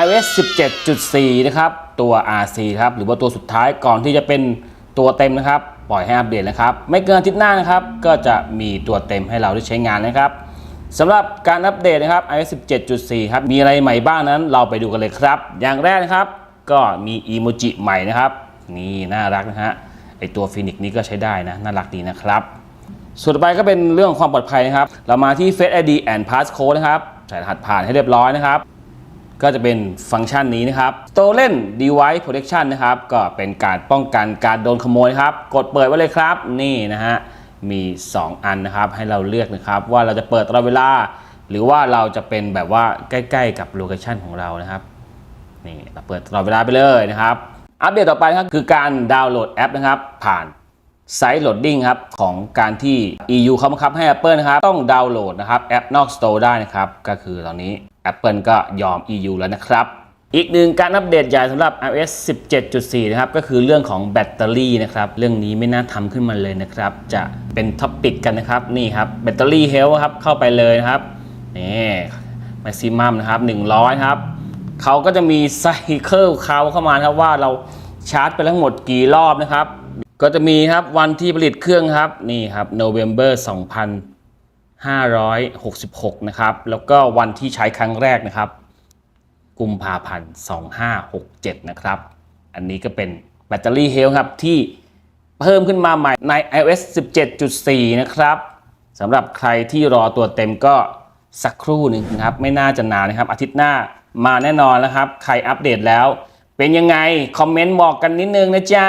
iOS 17.4 นะครับ ตัว RC ครับ หรือว่าตัวสุดท้ายก่อนที่จะเป็นตัวเต็มนะครับ ปล่อยให้อัปเดตนะครับ ไม่เกินอาทิตย์หน้านะครับ ก็จะมีตัวเต็มให้เราได้ใช้งานนะครับสำหรับการอัปเดตนะครับ iOS 17.4 ครับ มีอะไรใหม่บ้างนั้นเราไปดูกันเลยครับ อย่างแรกนะครับ ก็มีอีโมจิใหม่นะครับ นี่น่ารักนะฮะ ไอตัวฟินิกนี้ก็ใช้ได้นะ น่ารักดีนะครับ ส่วนต่อไปก็เป็นเรื่องของความปลอดภัยนะครับ เรามาที่ Face ID and Passcode นะครับ ใส่รหัสผ่านให้เรียบร้อยนะครับ ก็จะเป็นฟังก์ชันนี้นะครับ Stolen Device Protection นะครับ ก็เป็นการป้องกันการโดนขโมยครับ กดเปิดไว้เลยครับ นี่นะฮะ มี 2 อันนะครับ ให้เราเลือกนะครับ ว่าเราจะเปิดตลอดเวลา หรือว่าเราจะเป็นแบบว่าใกล้ ๆ กับโลเคชันของเรานะครับ นี่เราเปิดตลอดเวลาไปเลยนะครับ อัปเดตต่อไปครับคือการดาวน์โหลดแอปนะครับ ผ่านไซต์โหลดดิ้งครับของการที่ EU เขาบังคับให้ Apple นะครับ ต้องดาวน์โหลดนะครับแอปนอก Store ได้นะครับ ก็คือตอนนี้ Apple ก็ยอม EU แล้วนะครับ อีกหนึ่งการอัปเดตใหญ่สำหรับ iOS 17.4 นะครับ ก็คือเรื่องของแบตเตอรี่นะครับ เรื่องนี้ไม่น่าทำขึ้นมาเลยนะครับ จะเป็นท็อปิกกันนะครับ นี่ครับแบตเตอรี่เฮลครับ เข้าไปเลยนะครับ นี่ม็กซิมัมนะครับ 100 ครับ เขาก็จะมีไซเคิลเขาเข้ามาครับว่าเราชาร์จไปทั้งหมดกี่รอบนะครับ ก็จะมีครับวันที่ผลิตเครื่องครับ นี่ครับ November 2566 นะครับ แล้วก็วันที่ใช้ครั้งแรกนะครับ กุมภาพันธ์ 2567 นะครับ อันนี้ก็เป็นแบตเตอรี่เฮลครับที่เพิ่มขึ้นมาใหม่ใน iOS 17.4 นะครับสำหรับใครที่รอตัวเต็มก็สักครู่หนึ่งนะครับ ไม่น่าจะนานนะครับ อาทิตย์หน้ามาแน่นอนแล้วครับ ใครอัปเดตแล้ว เป็นยังไง คอมเมนต์บอกกันนิดนึงนะจ๊ะ